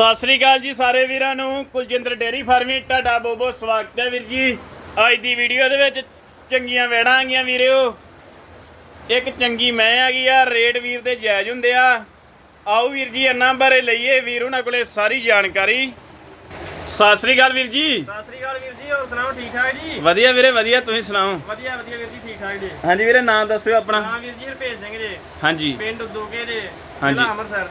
ਸਤਿ ਸ੍ਰੀ ਅਕਾਲ ਜੀ ਸਾਰੇ ਵੀਰਾਂ ਨੂੰ। ਕੁਲਜਿੰਦਰ ਡੇਰੀ ਫਾਰਮਿੰਗ ਤੁਹਾਡਾ ਬਹੁਤ ਸਵਾਗਤ ਹੈ ਵੀਰ ਜੀ। ਅੱਜ ਦੀ ਵੀਡੀਓ ਦੇ ਵਿੱਚ ਚੰਗੀਆਂ ਵੇੜਾਂ ਆ ਗਈਆਂ ਵੀਰਿਓ ਇੱਕ ਚੰਗੀ ਮੈਂ ਆ ਗਈ ਆ ਰੇਟ ਵੀਰ ਦੇ ਜਾਇਜ਼ ਹੁੰਦੇ ਆ। ਆਓ ਵੀਰ ਜੀ ਇਹਨਾਂ ਬਾਰੇ ਲਈਏ ਵੀਰ ਉਹਨਾਂ ਕੋਲੇ ਸਾਰੀ ਜਾਣਕਾਰੀ। ਸਤਿ ਸ੍ਰੀ ਅਕਾਲ ਵੀਰ ਜੀ। ਸਤਿ ਸ੍ਰੀ ਅਕਾਲ ਵੀਰ ਜੀ ਹੋਰ ਸੁਣਾਓ ਠੀਕ ਠਾਕ ਜੀ? ਵਧੀਆ ਵੀਰੇ ਵਧੀਆ ਤੁਸੀਂ ਸੁਣਾਓ? ਵਧੀਆ ਵਧੀਆ ਵੀਰ ਜੀ ਠੀਕ ਠਾਕ ਜੀ। ਹਾਂਜੀ ਵੀਰੇ ਨਾਮ ਦੱਸਿਓ ਆਪਣਾ। ਹਾਂ ਵੀਰ ਜੀ ਹਰਪੇਸ਼ ਸਿੰਘ ਜੀ। ਹਾਂਜੀ। ਪਿੰਡ ਦੋਗੇ ਹਾਂਜੀ। ਅੰਮ੍ਰਿਤਸਰ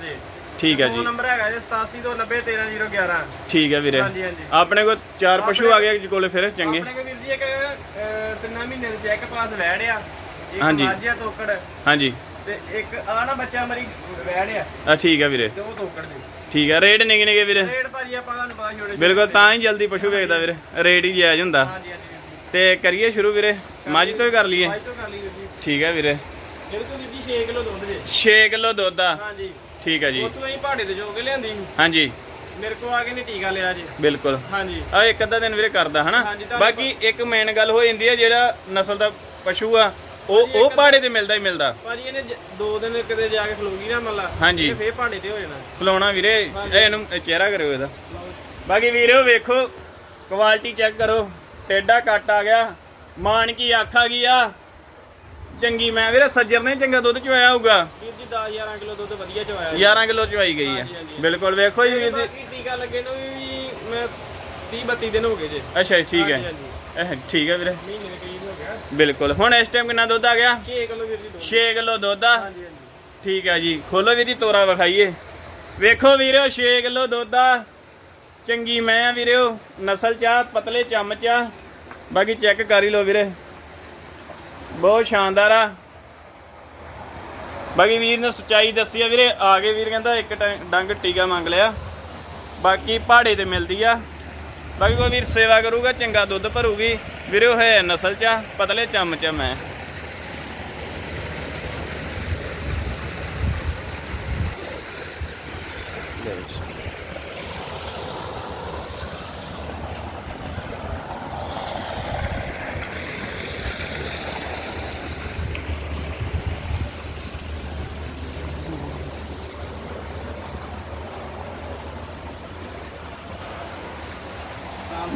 ਠੀਕ ਹੈ ਫੋਨ ਜੀ। ਨੰਬਰ ਹੈਗਾ ਜੀ 8729013011 ਠੀਕ ਹੈ ਵੀਰੇ। ਹਾਂਜੀ, ਹਾਂਜੀ। ਆਪਣੇ ਕੋਲ ਚਾਰ ਪਸ਼ੂ ਆ ਗਏ ਜੀ ਕੋਲੇ ਫਿਰ ਚੰਗੇ। ਆਪਣੇ ਕੋਲ ਵੀਰ ਜੀ ਇੱਕ ਅਹ, ਤਿੰਨਾਂ ਮਹੀਨੇ ਦੇ ਚੈੱਕ ਪਾਸ ਵੈੜ ਆ। ਇੱਕ ਹਾਂਜੀ। ਮਾਝਾ ਤੋਕੜ ਹਾਂਜੀ। ਤੇ ਇੱਕ ਆ ਨਾ ਬੱਚਾ ਮਰੀ ਵੈੜ ਆ। ਆ ਠੀਕ ਹੈ ਵੀਰੇ। ਤੇ ਉਹ ਤੋਕੜ ਜੀ ਠੀਕ ਹੈ ਰੇਟ ਨਿੱਕੇ ਵੀਰੇ। ਰੇਟ ਭਾਜੀ ਆਪਾਂ ਤੁਹਾਨੂੰ ਪਤਾ ਛੋੜੇ ਬਿਲਕੁਲ ਤਾਂ ਹੀ ਜਲਦੀ ਪਸ਼ੂ ਵੇਚਦਾ ਵੀਰੇ ਰੇਟ ਹੀ ਜਾਇਜ਼ ਹੁੰਦਾ। ਹਾਂਜੀ ਹਾਂਜੀ ਵੀਰ ਤੇ ਕਰੀਏ ਸ਼ੁਰੂ ਵੀਰੇ ਮੱਝ ਤੋਂ ਹੀ ਕਰ ਲਈਏ। ਭਾਈ ਤੋਂ ਕਰ ਲਈ ਵੀਰ ਜੀ। ਠੀਕ ਹੈ ਵੀਰੇ। ਇਹਦੇ ਤੋਂ ਵੀਰ ਜੀ 6 ਕਿਲੋ ਦੁੱਧ ਜੀ 6 ਕਿਲੋ ਦੁੱਧ ਆ। ਹਾਂਜੀ। ਠੀਕ ਹੈ ਜੀ। ਉਹ ਤੋਂ ਅਸੀਂ ਪਹਾੜੇ ਤੇ ਜੋ ਕੇ ਲਿਆਂਦੀ ਸੀ। ਹਾਂਜੀ। ਮੇਰੇ ਕੋ ਆ ਕੇ ਨਹੀਂ ਟੀਕਾ ਲਿਆ ਜੀ। ਬਿਲਕੁਲ। ਹਾਂਜੀ। ਆ ਇੱਕ ਅੱਧਾ ਦਿਨ ਵੀਰੇ ਕਰਦਾ ਹਨਾ? ਹਾਂਜੀ, ਤੁਹਾਨੂੰ ਬਾਕੀ ਇੱਕ ਮੇਨ ਗੱਲ ਹੋ ਜਾਂਦੀ ਹੈ ਜਿਹੜਾ ਨਸਲ ਦਾ ਪਸ਼ੂ ਆ ਉਹ ਉਹ ਪਹਾੜੇ ਤੇ ਮਿਲਦਾ ਹੀ ਮਿਲਦਾ। ਭਾਜੀ ਇਹਨੇ ਜ- ਦੋ ਦਿਨ ਕਿਤੇ ਜਾ ਕੇ ਖਲੋਗੀ ਨਾ ਮੱਲਾ। ਹਾਂਜੀ। ਫੇਰ ਭਾਂਡੇ ਤੇ ਹੋ ਜਾਣਾ। ਖਲੋਣਾ ਵੀਰੇ ਇਹ ਇਹਨੂੰ ਚਿਹਰਾ ਕਰਿਓ ਇਹਦਾ। ਬਾਕੀ ਵੀਰੋ ਵੇਖੋ ਕੁਆਲਿਟੀ ਚੈੱਕ ਕਰੋ। ਟੇਡਾ ਕੱਟ ਆ ਗਿਆ। ਮਾਨ ਕੀ ਅੱਖ ਆ ਗਈ ਆ। ਚੰਗੀ ਮੈਂ ਵੀਰੇ ਸੱਜਰ ਨੇ ਚੰਗਾ ਦੁੱਧ ਚੋਇਆ ਹੋਊਗਾ। ਵੀਰ ਜੀ 10 11 ਕਿਲੋ ਦੁੱਧ ਵਧੀਆ ਚ ਆਇਆ 11 ਕਿਲੋ ਚਵਾਈ ਗਈ ਆ। ਹਾਂਜੀ, ਹਾਂਜੀ। ਬਿਲਕੁਲ ਵੇਖੋ ਜੀ ਵੀਰ ਦੀ ਬਾਕੀ ਟੀਕਾ ਲੱਗੇ ਨੂੰ ਵੀ ਮੈਂ 30 32 ਦਿਨ ਹੋ ਗਏ ਜੇ। ਅੱਛਾ ਜੀ, ਠੀਕ ਹੈ। ਹਾਂਜੀ, ਹਾਂਜੀ। ਇਹ ਠੀਕ ਹੈ ਵੀਰੇ। ਮਹੀਨੇ ਦੇ ਕਰੀਬ ਹੋ ਗਿਆ। ਬਿਲਕੁਲ ਹੁਣ ਇਸ ਟਾਈਮ ਕਿੰਨਾ ਦੁੱਧ ਆ ਗਿਆ? 6 ਕਿਲੋ ਵੀਰ ਜੀ ਦੁੱਧ। 6 ਕਿਲੋ ਦੁੱਧ ਆ। ਹਾਂਜੀ ਹਾਂਜੀ। ਠੀਕ ਹੈ ਜੀ ਖੋਲੋ ਵੀਰ ਜੀ ਤੋਰਾ ਵਿਖਾਈਏ। ਵੇਖੋ ਵੀਰਿਓ 6 ਕਿਲੋ ਦੁੱਧ ਆ। ਚੰਗੀ ਮੈਂ ਆ ਵੀਰਿਓ ਨਸਲ ਚ ਆ ਪਤਲੇ ਚਮਚ ਆ। ਬਾਕੀ ਚੈੱਕ ਕਰ ਹੀ ਲਓ ਵੀਰੇ। ਬਹੁਤ ਸ਼ਾਨਦਾਰ ਆ। ਬਾਕੀ ਵੀਰ ਨੇ ਸੱਚਾਈ ਦੱਸੀ ਆ ਵੀਰੇ, ਆ ਕੇ ਵੀਰ ਕਹਿੰਦਾ ਇੱਕ ਟੰ- ਡੰਗ ਟੀਕਾ ਮੰਗ ਲਿਆ। ਬਾਕੀ ਪਹਾੜੇ ਤੇ ਮਿਲਦੀ ਆ। ਬਾਕੀ ਕੋਈ ਵੀਰ ਸੇਵਾ ਕਰੂਗਾ, ਚੰਗਾ ਦੁੱਧ ਭਰੂਗੀ। ਵੀਰੇ ਉਹ ਹੈ ਨਸਲ ਚ ਆ, ਪਤਲੇ ਚਮਚ ਹੈ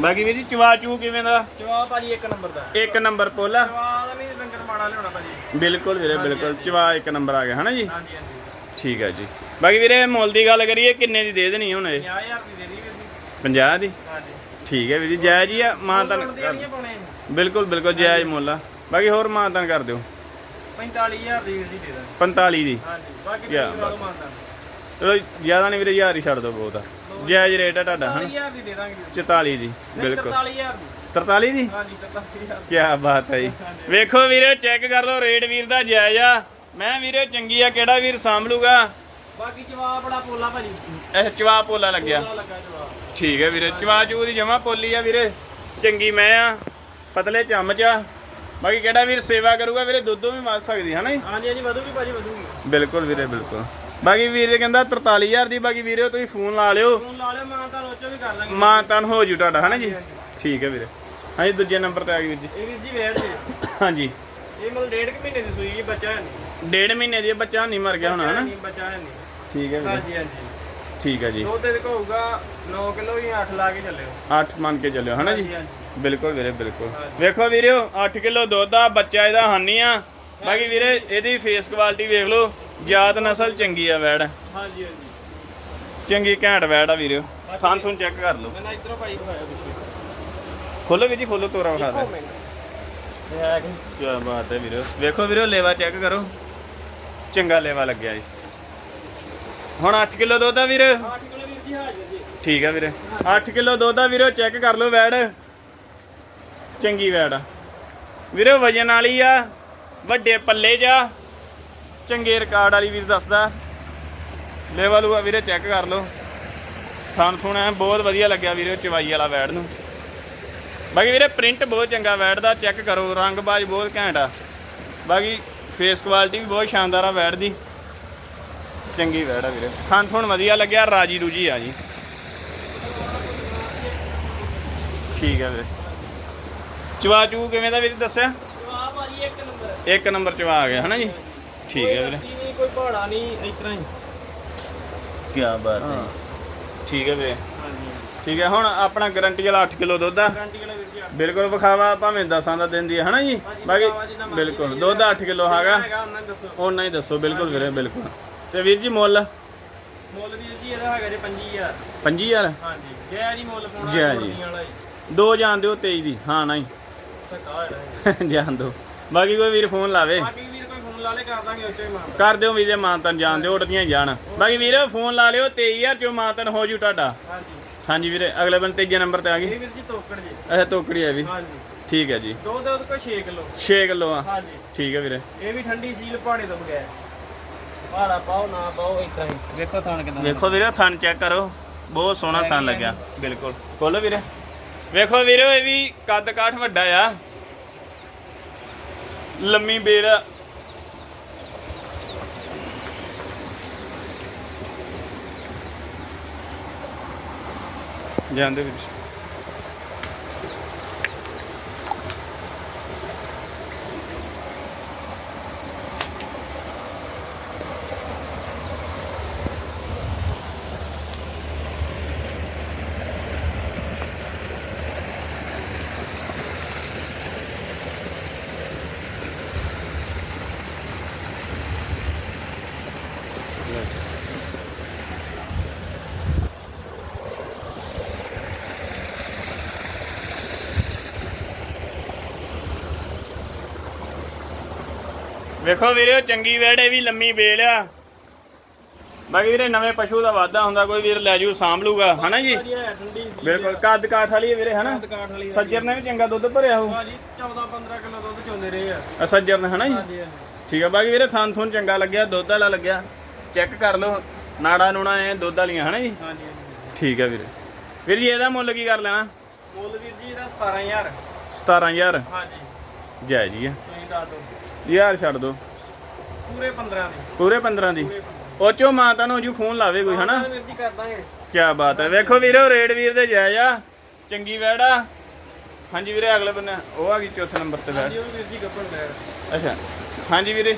ਬਾਕੀ ਵੀਰ ਜੀ? ਚਵਾ ਚੂ ਕਿਵੇਂ ਦਾ? ਜਵਾਬ ਭਾਜੀ ਇੱਕ ਨੰਬਰ ਦਾ। ਇੱਕ ਨੰਬਰ ਪੋਲਾ ਜਵਾਬ ਦਾ ਨਹੀਂ ਲੰਗਰ ਮਾੜਾ ਲਿਆਉਣਾ ਭਾਜੀ। ਬਿਲਕੁਲ ਵੀਰੇ ਬਿਲਕੁਲ। ਚਵਾ ਇੱਕ ਨੰਬਰ ਆ ਗਿਆ ਹਨਾ ਜੀ? ਹਾਂਜੀ ਹਾਂਜੀ। ਠੀਕ ਹੈ ਜੀ। ਬਾਕੀ ਵੀਰੇ ਮੁੱਲ ਦੀ ਗੱਲ ਕਰੀਏ ਕਿੰਨੇ ਦੀ ਦੇ ਦੇਣੀ ਹੁਣ ਇਹ? 50000 ਦੀ ਦੇ ਦੀ ਵੀਰ ਜੀ। 50 ਦੀ? ਹਾਂਜੀ। ਠੀਕ ਹੈ ਵੀਰ ਜੀ ਜਾਇਜ਼ ਹੀ ਆ ਮਾਂ ਤਾਂ ਬਿਲਕੁਲ ਬਿਲਕੁਲ ਜਾਇਜ਼ ਮੁੱਲ ਆ। ਬਾਕੀ ਹੋਰ ਮਾਂ ਤਾਂ ਕਰ ਦਿਓ। 45000 ਦੀ ਵੀਰ ਜੀ ਦੇ ਦਾਂ 45 ਦੀ। ਹਾਂਜੀ ਬਾਕੀ। ਚਲੋ ਜ਼ਿਆਦਾ ਨਹੀਂ ਵੀਰੇ ਹਜ਼ਾਰ ਹੀ ਛੱਡ ਦਿਓ ਬਹੁਤ ਆ। ਜਾਇਜ਼ ਰੇਟ ਆ ਤੁਹਾਡਾ ਹਾਂ 40000 ਦੀ ਦੇ ਦਾਂਗੇ। ਵੀਰ ਜੀ 44 ਦੀ ਬਿਲਕੁਲ 43000 ਦੀ। 43 ਦੀ? ਹਾਂਜੀ 43000 ਕੀ ਬਾਤ ਹੈ ਜੀ। ਵੇਖੋ ਵੀਰੇ ਚੈੱਕ ਕਰ ਲਓ ਰੇਟ ਵੀਰ ਦਾ ਜਾਇਜ਼ ਆ। ਮੈਂ ਵੀਰੇ ਚੰਗੀ ਆ ਕਿਹੜਾ ਵੀਰ ਸੰਭਲੂਗਾ? ਬਾਕੀ ਜਵਾਬ ਬੜਾ ਪੋਲਾ ਭਾਜੀ। ਇਹ ਚਵਾ ਪੋਲਾ ਲੱਗਿਆ। ਲੱਗਾ ਠੀਕ ਹੈ ਵੀਰੇ ਚਵਾ ਚੂ ਦੀ ਜਮਾ ਪੋਲੀ ਆ ਵੀਰੇ। ਚੰਗੀ ਮੈਂ ਆ ਪਤਲੇ ਚਮਚ ਆ। ਬਾਕੀ ਕਿਹੜਾ ਵੀਰ ਸੇਵਾ ਕਰੂਗਾ ਵੀਰੇ ਦੁੱਧੋਂ ਵੀ ਮੱਲ ਸਕਦੀ ਹੈ ਨਾ ਹਾਂਜੀ ਹਾਂਜੀ ਵਧੂਗੀ ਭਾਜੀ ਵਧੂਗੀ। ਬਿਲਕੁਲ ਵੀਰੇ ਬਿਲਕੁਲ। ਬਾਕੀ ਵੀਰੇ ਕਹਿੰਦਾ 43000 ਦੀ ਬਾਕੀ ਵੀਰੇ ਤੁਸੀਂ ਫੋਨ ਲਾ ਲਿਓ। ਫੋਨ ਲਾ ਲਿਓ ਮਾਂ ਤਾਂ ਰੋਚੋ ਵੀ ਕਰ ਲਾਂਗੇ। ਮਾਂ ਤਨ ਹੋ ਜੂ ਤੁਹਾਡਾ ਹਨਾ ਜੀ? ਠੀਕ ਹੈ ਵੀਰੇ। ਹਾਂਜੀ ਦੂਜੇ ਨੰਬਰ ਤੇ ਆ ਗਈ ਵੀਰ ਜੀ। ਇਹ ਵੀਰ ਜੀ ਵੇੜ ਜੀ ਹਾਂਜੀ। ਇਹ ਮਤਲਬ ਡੇਢ ਕੁ ਮਹੀਨੇ ਦੀ ਸੂਈ ਜੀ ਬੱਚਾ ਨਹੀਂ। ਡੇਢ ਮਹੀਨੇ ਦੀ ਬੱਚਾ ਨਹੀਂ ਮਰ ਗਿਆ ਹੋਣਾ ਹਨਾ? ਨਹੀਂ ਬੱਚਾ ਨਹੀਂ। ਠੀਕ ਹੈ ਵੀਰੇ। ਹਾਂਜੀ ਹਾਂਜੀ। ਠੀਕ ਹੈ ਜੀ। ਦੁੱਧ ਦੇ ਹੋਊਗਾ 9 ਕਿਲੋ ਜਾਂ 8 ਲਾ ਕੇ ਚੱਲਿਓ। 8 ਮੰਨ ਕੇ ਚੱਲਿਓ ਹਨਾ ਜੀ? ਬਿਲਕੁਲ ਵੀਰੇ ਬਿਲਕੁਲ। ਵੇਖੋ ਵੀਰਿਓ 8 ਕਿਲੋ ਦੁੱਧ ਆ ਬੱਚਾ ਇਹਦਾ ਹਾਨੀ ਆ। ਬਾਕੀ ਵੀਰੇ ਇਹਦੀ ਫੇਸ ਕੁਆਲਿਟੀ ਵੇਖ ਲਓ। ਜਾਤ ਨਸਲ ਚੰਗੀ ਆ ਵੈੜ। ਹਾਂਜੀ ਹਾਂਜੀ। ਚੰਗੀ ਘੈਂਟ ਵੈੜ ਆ ਵੀਰਿਓ ਥਾਂ ਥੂੰ ਚੈੱਕ ਕਰ ਲਓ। ਮੈਂ ਨਾ ਇਧਰੋਂ ਭਾਈ ਦਿਖਾਇਆ ਪਿੱਛੇ। ਖੋਲੋ ਵੀ ਜੀ ਖੋਲੋ ਤੋਰਾ ਵਿਖਾ ਦੇ ਕਿ ਕੀ ਬਾਤ ਹੈ ਵੀਰਿਓ ਵੇਖੋ ਵੀਰਿਓ ਲੇਵਾ ਚੈੱਕ ਕਰੋ। ਚੰਗਾ ਲੇਵਾ ਲੱਗਿਆ ਜੀ। ਹੁਣ 8 ਕਿਲੋ ਦੁੱਧ ਆ ਵੀਰ। 8 ਕਿਲੋ ਵੀਰ ਜੀ ਹਾਜ਼ਰ ਜੀ। ਠੀਕ ਆ ਵੀਰੇ। 8 ਕਿਲੋ ਦੁੱਧ ਆ ਵੀਰੋ ਚੈੱਕ ਕਰ ਲਓ ਵੈੜ। ਚੰਗੀ ਵੈੜ ਆ। ਵੀਰੇ ਵਜਨ ਵਾਲੀ ਆ। ਵੱਡੇ ਪੱਲੇ 'ਚ ਆ। ਚੰਗੇ ਰਿਕਾਰਡ ਵਾਲੀ ਵੀਰ ਦੱਸਦਾ। ਲੈਵਲ ਆ ਵੀਰੇ ਚੈੱਕ ਕਰ ਲਓ। ਥੁਣਾ ਬਹੁਤ ਵਧੀਆ ਲੱਗਿਆ ਵੀਰੇ ਚਵਾਈ ਵਾਲਾ ਵੈੜ ਨੂੰ। ਬਾਕੀ ਵੀਰੇ ਪ੍ਰਿੰਟ ਬਹੁਤ ਚੰਗਾ ਵੈੜ ਦਾ ਚੈੱਕ ਕਰੋ ਰੰਗ ਬਾਜ ਬਹੁਤ ਘੈਂਟ ਆ। ਬਾਕੀ ਫੇਸ ਕੁਆਲਿਟੀ ਵੀ ਬਹੁਤ ਸ਼ਾਨਦਾਰ ਆ ਵੈੜ ਦੀ। ਚੰਗੀ ਵੈੜ ਆ ਵੀਰੇ। ਥਾਨ ਥੁਣ ਵਧੀਆ ਲੱਗਿਆ ਰਾਜੀ ਰੂਜੀ ਆ ਜੀ। ਠੀਕ ਹੈ ਵੀਰੇ। ਚਵਾ ਚੂ ਕਿਵੇਂ ਦਾ ਵੀਰੇ ਦੱਸਿਆ? ਜਵਾਬ ਭਾਜੀ ਇੱਕ ਨੰਬਰ। ਇੱਕ ਨੰਬਰ ਚਵਾ ਆ ਗਿਆ ਹਨਾ ਜੀ? ਠੀਕ ਹੈ ਵੀਰੇ। ਨਹੀਂ ਕੋਈ ਪਹਾੜਾ ਨਹੀਂ ਇਸ ਤਰ੍ਹਾਂ ਹੀ। ਕੀ ਬਾਤ ਹੈ ਠੀਕ ਹੈ ਵੀਰੇ। ਹਾਂਜੀ ਠੀਕ ਹੈ ਹੁਣ ਆਪਣਾ ਗਾਰੰਟੀ ਵਾਲਾ 8 ਕਿਲੋ ਦੁੱਧ ਆ। ਗਾਰੰਟੀ ਵਾਲਾ ਵੀਰ ਜੀ ਆ। ਬਿਲਕੁਲ ਵਿਖਾਵਾ ਭਾਵੇਂ ਦਸਾਂ ਦਾ ਦਿੰਦੀ ਹੈ ਹਨਾ ਜੀ? ਬਾਕੀ ਵਿਖਾਵਾ ਜਿੰਨਾ ਮਰਜ਼ੀ ਬਿਲਕੁਲ ਦੁੱਧ 8 ਕਿਲੋ ਹੈਗਾ। ਹੈਗਾ ਉਹਨਾਂ ਨੇ ਦੱਸੋ। ਉਹਨਾਂ ਹੀ ਦੱਸੋ ਬਿਲਕੁਲ ਵੀਰੇ ਬਿਲਕੁਲ। ਤੇ ਵੀਰ ਜੀ ਮੁੱਲ? ਮੁੱਲ ਵੀਰ ਜੀ ਇਹਦਾ ਹੈਗਾ ਜੇ 25000 25000 ਹਾਂਜੀ ਜੈ ਜੀ ਮੁੱਲ ਪਾਉਣਾ ਜੈ ਜੀ। ਮੁਰਗੀਆਂ ਵਾਲਾ ਹੀ ਦੋ ਜਾਣ ਦਿਓ 23 ਦੀ ਹਾਂ ਨਹੀਂ। ਹੈ ਜਾਣ ਦਿਓ ਬਾਕੀ ਕੋਈ ਵੀਰ ਫੋਨ ਲਾਵੇ। ਬਾਕੀ ਲਾ ਲੇ ਕਰ ਦਾਂਗੇ ਉੱਚੇ ਮਾਰ ਕਰ ਦਿਓ ਵੀਰੇ ਮਾਨਤਨ ਜਾਣ ਦਿਓ ਉੱਡਦੀਆਂ ਜਾਣ। ਬਾਕੀ ਵੀਰੇ ਫੋਨ ਲਾ ਲਿਓ 23000 ਚੋਂ ਮਾਨਤਨ ਹੋ ਜੂ ਤੁਹਾਡਾ। ਹਾਂਜੀ। ਹਾਂਜੀ ਵੀਰੇ ਅਗਲੇ ਬੰਦੇ ਤੀਜੇ ਨੰਬਰ ਤੇ ਆ ਗਈ ਇਹ ਵੀਰ ਜੀ ਤੋਕੜ ਜੀ। ਅੱਛਾ ਟੋਕਰੀ ਹੈ ਵੀ। ਹਾਂਜੀ। ਠੀਕ ਹੈ ਜੀ। ਦੋ ਦੁੱਧ ਕੋਈ 6 ਕਿਲੋ। 6 ਕਿਲੋ ਆ। ਹਾਂਜੀ। ਠੀਕ ਹੈ ਵੀਰੇ। ਇਹ ਵੀ ਠੰਡੀ ਸੀਲ ਪਹਾੜੇ ਤੋਂ ਬਗੈਰ। ਪਹਾੜਾ ਪਾਓ ਨਾ ਪਾਓ ਇਤਰਾ ਹੀ। ਵੇਖੋ ਥਾਣ ਕਿਦਾਂ ਵੇਖੋ ਵੀਰੇ ਥਣ ਚੈੱਕ ਕਰੋ। ਬਹੁਤ ਸੋਹਣਾ ਥਣ ਲੱਗਿਆ। ਬਿਲਕੁਲ। ਖੋਲੋ ਵੀਰੇ। ਵੇਖੋ ਵੀਰੇ ਇਹ ਵੀ ਕੱਦ ਕਾਠ ਵੱਡਾ ਆ। ਲੰਮੀ ਬੇਲ ਜਾਂਦੇ ਵਿੱਚ। ਵੇਖੋ ਵੀਰੇ ਚੰਗੀ ਵੇੜੇ ਵੀ ਲੰਮੀ ਬੇਲ ਆ। ਬਾਕੀ ਵੀਰੇ ਨਵੇਂ ਪਸ਼ੂ ਦਾ ਵਾਧਾ ਹੁੰਦਾ ਕੋਈ ਵੀਰ ਲੈ ਜੂ ਸਾਂਭ ਲੂਗਾ ਹਨਾ ਜੀ? ਹੈ, ਬਿਲਕੁਲ ਕੱਦ ਕਾਠ ਵਾਲੀ ਹੈ ਵੀਰੇ ਹਨਾ? ਵਾਲੀ ਸੱਜਰ ਨੇ ਵੀ ਚੰਗਾ ਦੁੱਧ ਭਰਿਆ ਹੋ ਭਾਜੀ 14 15 ਕਿਲੋ ਦੁੱਧ ਚੋਂਦੇ ਰਹੇ ਆ। ਸੱਜਰ ਨੇ ਹਨਾ ਜੀ? ਠੀਕ ਆ ਬਾਕੀ ਵੀਰੇ ਚੰਗਾ ਲੱਗਿਆ ਦੁੱਧ ਵਾਲਾ ਲੱਗਿਆ। ਚੈੱਕ ਕਰ ਲਓ ਨਾੜਾ ਨੂਣਾ ਐ ਦੁੱਧ ਵਾਲੀਆਂ ਹਨਾ ਜੀ। ਠੀਕ ਆ ਵੀਰੇ। ਵੀਰ ਜੀ ਇਹਦਾ ਮੁੱਲ ਕੀ ਕਰ ਲੈਣਾ? ਮੁੱਲ ਵੀਰ ਜੀ ਇਹਦਾ 17000 17000 ਹਾਂਜੀ। ਜੈ ਜੀ ਆ। ਤੁਸੀਂ ਦੱਸ ਦਿਓ। ਯਾਰ ਛੱਡ ਦੋ। ਪੂਰੇ 15 ਦੀ। ਪੂਰੇ 15 ਦੀ। ਪੂਰੇ 15 ਉਹ ਚੋਂ ਮਾਤਾ ਨੂੰ ਜੂ ਫੋਨ ਲਾਵੇ ਕੋਈ ਹਨਾ? ਵੀਰ ਜੀ ਕਰ ਦਾਂਗੇ। ਕੀ ਬਾਤ ਹੈ। ਵੇਖੋ ਵੀਰੇ ਰੇਡ ਵੀਰ ਦੇ ਜਾਇਜ਼ ਆ। ਚੰਗੀ ਵੈੜਾ ਹਾਂਜੀ ਵੀਰੇ ਅਗਲੇ ਬੰਨੇ ਉਹ ਆ ਗਈ ਚੌਥੇ ਨੰਬਰ ਤੇ ਵੈੜ। ਹਾਂਜੀ ਉਹ ਵੀਰ ਜੀ ਗੱਬਣ ਲੈ ਅੱਛਾ। ਹਾਂਜੀ ਵੀਰੇ।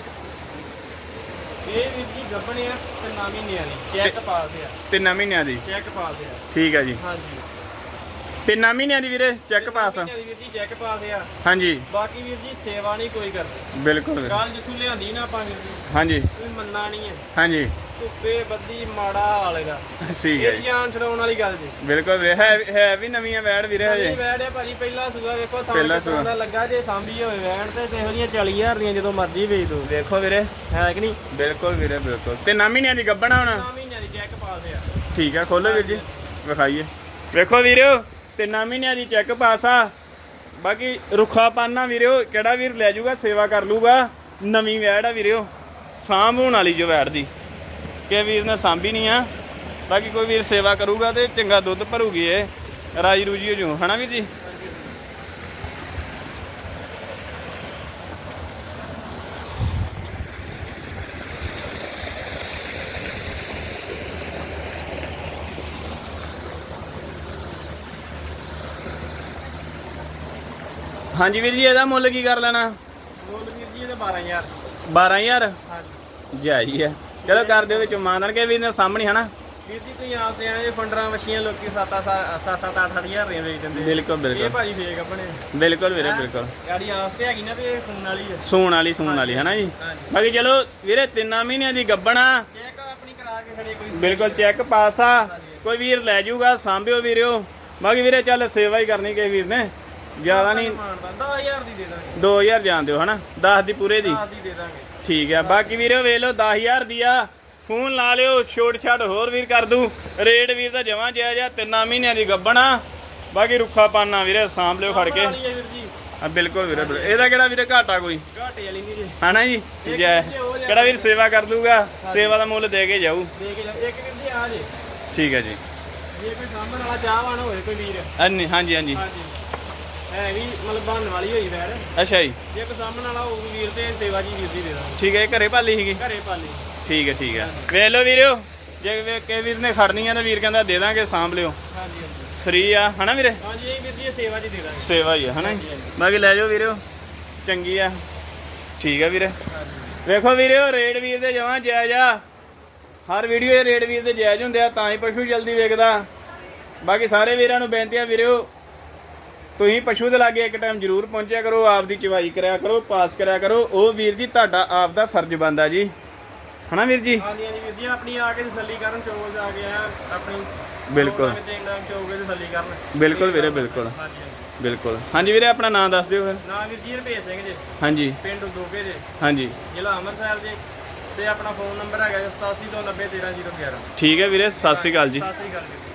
ਇਹ ਵੀਰ ਜੀ ਗੱਬਣ ਆ ਤੇ ਨਾ ਮਹੀਨਿਆਂ ਦੀ। ਚੈੱਕ ਪਾਸ ਆ। ਤਿੰਨਾਂ ਮਹੀਨਿਆਂ ਦੀ। ਚੈੱਕ ਪਾਸ ਆ। ਠੀਕ ਹੈ ਜੀ। ਹਾਂਜੀ। ਤਿੰਨਾਂ ਮਹੀਨਿਆਂ ਦੀ ਵੀਰੇ ਚੈੱਕ ਪਾਸ ਮਹੀਨਿਆਂ ਦੀ ਵੀਰ ਜੀ ਚੈੱਕ ਪਾਸ ਆ। ਹਾਂਜੀ। ਬਾਕੀ ਵੀਰ ਜੀ ਸੇਵਾ ਨਹੀਂ ਕੋਈ ਕਰਦੇ। ਬਿਲਕੁਲ। ਵੀਰੇ ਕੱਲ ਜਿੱਥੋਂ ਲਿਆਂਦੀ ਨਾ ਆਪਾਂ ਵੀਰ ਜੀ ਹਾਂਜੀ। ਕੋਈ ਮੰਨਣਾ ਨਹੀਂ ਹੈ। ਹਾਂਜੀ। ਧੁੱਪੇ ਬੱਦੀ ਮਾੜਾ ਹਾਲੇਗਾ ਠੀਕ ਹੈ ਜੀ। ਜਾਨ ਛਡਾਉਣ ਵਾਲੀ ਗੱਲ ਜੀ। ਬਿਲਕੁਲ ਵੀਰੇ ਹੈ ਹੈ ਵੀ ਨਵੀਆਂ ਵੈੜ ਵੀਰੇ ਹਜੇ। ਵੈੜ ਆ ਭਾਜੀ ਪਹਿਲਾ ਸੂਆ ਵੇਖੋ ਤਾਂ ਦਾ ਲੱਗਾ ਜੇ ਸਾਂਭੀ ਹੋਵੇ ਵੈੜ ਤੇ ਤੇ ਇਹੋ ਜਿਹੀਆਂ 40000 ਦੀਆਂ ਜਦੋਂ ਮਰਜ਼ੀ ਵੇਚ ਦੋ ਵੇਖੋ ਵੀਰੇ। ਹੈ ਕਿ ਨਹੀਂ? ਬਿਲਕੁਲ ਵੀਰੇ ਬਿਲਕੁਲ। ਤਿੰਨਾਂ ਮਹੀਨਿਆਂ ਦੀ ਗੱਬਣਾ ਹੋਣਾ? ਨਾ ਮਹੀਨਿਆਂ ਦੀ ਚੈੱਕ ਪਾਸ ਆ। ਠੀਕ ਹੈ ਖੋਲੋ ਵੀਰ ਜੀ। ਵਿਖਾਈਏ। ਵੇਖੋ ਵੀਰਿਓ ਤਿੰਨਾਂ ਮਹੀਨਿਆਂ ਦੀ ਚੈੱਕ ਪਾਸ ਆ। ਬਾਕੀ ਰੁੱਖਾ ਪਾਨਾ ਵੀਰਿਓ ਕਿਹੜਾ ਵੀਰ ਲੈ ਜਾਊਗਾ, ਸੇਵਾ ਕਰ ਲੂਗਾ ਨਵੀਂ ਵੈੜ ਆ ਵੀਰਿਓ ਸਾਂਭ ਹੋਣ ਵਾਲੀ ਜੋ ਵੈੜ ਦੀ। ਕਿ ਵੀਰ ਨੇ ਸਾਂਭੀ ਨਹੀਂ ਆ। ਬਾਕੀ ਕੋਈ ਵੀਰ ਸੇਵਾ ਕਰੂਗਾ ਤੇ ਚੰਗਾ ਦੁੱਧ ਭਰੂਗੀ ਇਹ। ਰਾਜੀ ਰੂਜੀ ਹੋ ਜੂ ਹਨਾ ਵੀਰ ਜੀ? ਹਾਂਜੀ ਵੀਰ ਜੀ ਇਹਦਾ ਮੁੱਲ ਕੀ ਕਰ ਲੈਣਾ? ਮੁੱਲ ਵੀਰ ਜੀ ਇਹਦੇ 12000 12000 ਹਾਂਜੀ। ਜਾਈ ਆ। ਚਲੋ ਕਰ ਦਿਓ ਵਿੱਚ ਮਾਨਣ ਕੇ ਵੀਰ ਨੇ ਸਾਹਮਣੇ ਹਨਾ? ਵੀਰ ਜੀ ਤੁਸੀਂ ਆਪਦੇ ਆਏ ਫੰਡਰਾਂ ਵਛੀਆਂ ਲੋਕੀ 7 7 8 8000 ਦੀਆਂ ਵੇਚ ਦਿੰਦੇ ਬਿਲਕੁਲ ਇਹ ਬਿਲਕੁਲ ਭਾਜੀ ਫੇਕ ਆਪਣੇ। ਬਿਲਕੁਲ ਵੀਰੇ ਬਿਲਕੁਲ। ਗਾੜੀ ਆਸ ਤੇ ਹੈਗੀ ਨਾ ਵੀ ਇਹ ਸੁਣਨ ਵਾਲੀ ਹੈ ਸੂਣ ਵਾਲੀ ਸੂਣ ਵਾਲੀ ਹਨਾ ਜੀ? ਬਾਕੀ ਚਲੋ ਵੀਰੇ ਤਿੰਨਾਂ ਮਹੀਨਿਆਂ ਦੀ ਗੱਬਣਾ। ਚੈੱਕ ਆਪਣੀ ਕਰਾ ਕੇ ਖੜੇ ਕੋਈ। ਬਿਲਕੁਲ ਚੈੱਕ ਪਾਸ। ਆ ਕੋਈ ਵੀਰ ਲੈ ਜਾਊਗਾ ਸਾਂਭਿਓ ਵੀਰਿਓ ਬਾਕੀ ਵੀਰੇ ਚੱਲ ਸੇਵਾ ਹੀ ਕਰਨੀ ਕਿਸੇ ਵੀਰ ਨੇ। ਜ਼ਿਆਦਾ ਨਹੀਂ। ਮਾਨਦਾ 10000 ਦੀ ਦੇ ਦਾਂਗੇ। 2000 ਜਾਣ ਦਿਓ ਹਨਾ? 10 ਦੀ ਪੂਰੇ ਦੀ? 10 ਦੀ ਦੇ ਦਾਂਗੇ। ਠੀਕ ਆ। ਬਾਕੀ ਵੀਰੇ ਵੇਖ ਲਓ 10000 ਦੀ ਆ। ਫੋਨ ਲਾ ਲਿਓ ਛੋਟ ਛਾਟ ਹੋਰ ਵੀਰ ਕਰ ਦੂ। ਰੇਟ ਵੀਰ ਦਾ ਜਮਾਂ ਜਾਇਜ਼ ਆ ਤਿੰਨਾਂ ਮਹੀਨਿਆਂ ਦੀ ਗੱਬਣਾ ਬਾਕੀ ਰੁੱਖਾ ਪਾਨਾ ਵੀਰੇ ਸਾਂਭ ਲਿਓ ਖੜ ਕੇ। ਜੀ। ਆ ਬਿਲਕੁਲ ਵੀਰੇ। ਇਹਦਾ ਕਿਹੜਾ ਵੀਰੇ ਘਾਟਾ ਕੋਈ? ਘਾਟੇ ਵਾਲੀ ਨਹੀਂ ਜੀ। ਹਨਾ ਜੀ? ਜੈ। ਕਿਹੜਾ ਵੀਰ ਸੇਵਾ ਕਰ ਦੂਗਾ? ਸੇਵਾ ਦਾ ਮੁੱਲ ਦੇ ਕੇ ਜਾਊ। ਦੇ ਕੇ ਜਾਓ। ਇੱਕ ਵੀਰ ਜੀ ਆ ਜੇ। ਠੀਕ ਹੈ ਜੀ। ਜੇ ਕੋਈ ਸਾਂਭਣ ਵਾਲਾ ਚਾਹਵਾਨ ਹੋਵੇ ਕੋਈ ਵੀਰ। ਹਾਂਜੀ। ਹਾਂਜੀ। ਹੈ ਵੀ ਮਤਲਬ ਬਣਨ ਵਾਲੀ ਹੋਈ ਵੈਰ। ਅੱਛਾ ਜੀ। ਵਾਲਾ ਵੀਰ ਤੇ ਸੇਵਾ ਜੀ ਵੀਰ ਦੀ ਦੇ ਦਾਂਗੇ। ਠੀਕ ਹੈ ਇਹ ਘਰੇ ਭਾਲੀ ਸੀਗੀ? ਘਰੇ ਪਾਲੀ। ਠੀਕ ਹੈ ਠੀਕ ਹੈ। ਵੇਖ ਲਓ ਵੀਰਿਓ ਜੇ ਵੇ- ਕਿਸੇ ਵੀਰ ਨੇ ਖੜਨੀ ਆ ਤਾਂ ਵੀਰ ਕਹਿੰਦਾ ਦੇ ਦਾਂਗੇ ਸਾਂਭ ਲਿਓ। ਹਾਂਜੀ ਹਾਂਜੀ। ਫ੍ਰੀ ਆ ਹਨਾ ਵੀਰੇ? ਹਾਂਜੀ ਇਹ ਵੀਰ ਜੀ ਇਹ ਸੇਵਾ ਜੀ ਦੇ ਦਾਂਗੇ। ਸੇਵਾ ਹੀ ਆ ਹਨਾ। ਬਾਕੀ ਲੈ ਜਾਓ ਵੀਰਿਓ ਚੰਗੀ ਆ। ਠੀਕ ਆ ਵੀਰੇ। ਵੇਖੋ ਵੀਰਿਓ ਰੇਟ ਵੀਰ ਦੇ ਜਮਾਂ ਜਾਇਜ਼ ਆ। ਹਰ ਵੀਡੀਓ ਦੇ ਰੇਟ ਵੀਰ ਦੇ ਜਾਇਜ਼ ਹੁੰਦੇ ਆ ਤਾਂ ਹੀ ਪਸ਼ੂ ਜਲਦੀ ਵੇਖਦਾ। ਬਾਕੀ ਸਾਰੇ ਵੀਰਾਂ ਨੂੰ ਬੇਨਤੀ ਆ ਵੀਰਿਓ ਤੁਸੀਂ ਪਸ਼ੂ ਦੇ ਲਾਗੇ ਇੱਕ ਟਾਈਮ ਜ਼ਰੂਰ ਪਹੁੰਚਿਆ ਕਰੋ ਆਪ ਦੀ ਚਵਾਈ ਕਰਿਆ ਕਰੋ ਪਾਸ ਕਰਿਆ ਕਰੋ। ਉਹ ਵੀਰ ਜੀ ਤੁਹਾਡਾ ਆਪ ਦਾ ਫਰਜ਼ ਬਣਦਾ ਜੀ। ਹਨਾ ਵੀਰ ਜੀ? ਹਾਂਜੀ ਹਾਂਜੀ ਵੀਰ ਜੀ ਆਪਣੀ ਆ ਕੇ ਤਸੱਲੀ ਕਰਨ ਚੋਗ ਜਾ ਕੇ ਆ ਆਪਣੀ ਬਿਲਕੁਲ। ਚੋਗ ਤਸੱਲੀ ਕਰਨ ਬਿਲਕੁਲ ਵੀਰੇ ਬਿਲਕੁਲ। ਬਿਲਕੁਲ। ਹਾਂਜੀ ਵੀਰੇ ਆਪਣਾ ਨਾਮ ਦੱਸ ਦਿਓ ਫਿਰ। ਨਾ ਵੀਰ ਜੀ ਰਪੇਸ਼ ਸਿੰਘ ਜੀ। ਹਾਂਜੀ। ਪਿੰਡ ਦੋਗੇ ਜੀ। ਹਾਂਜੀ। ਜ਼ਿਲ੍ਹਾ ਅੰਮ੍ਰਿਤਸਰ ਜੀ। ਤੇ ਆਪਣਾ ਫੋਨ ਨੰਬਰ ਹੈਗਾ 87 ਤੋਂ 90 13 011 ਠੀਕ ਹੈ ਵੀਰੇ ਸਤਿ ਸ਼੍ਰੀ ਅਕਾਲ ਜੀ। ਸਤਿ ਸ੍ਰੀ ਅਕਾਲ ਜੀ।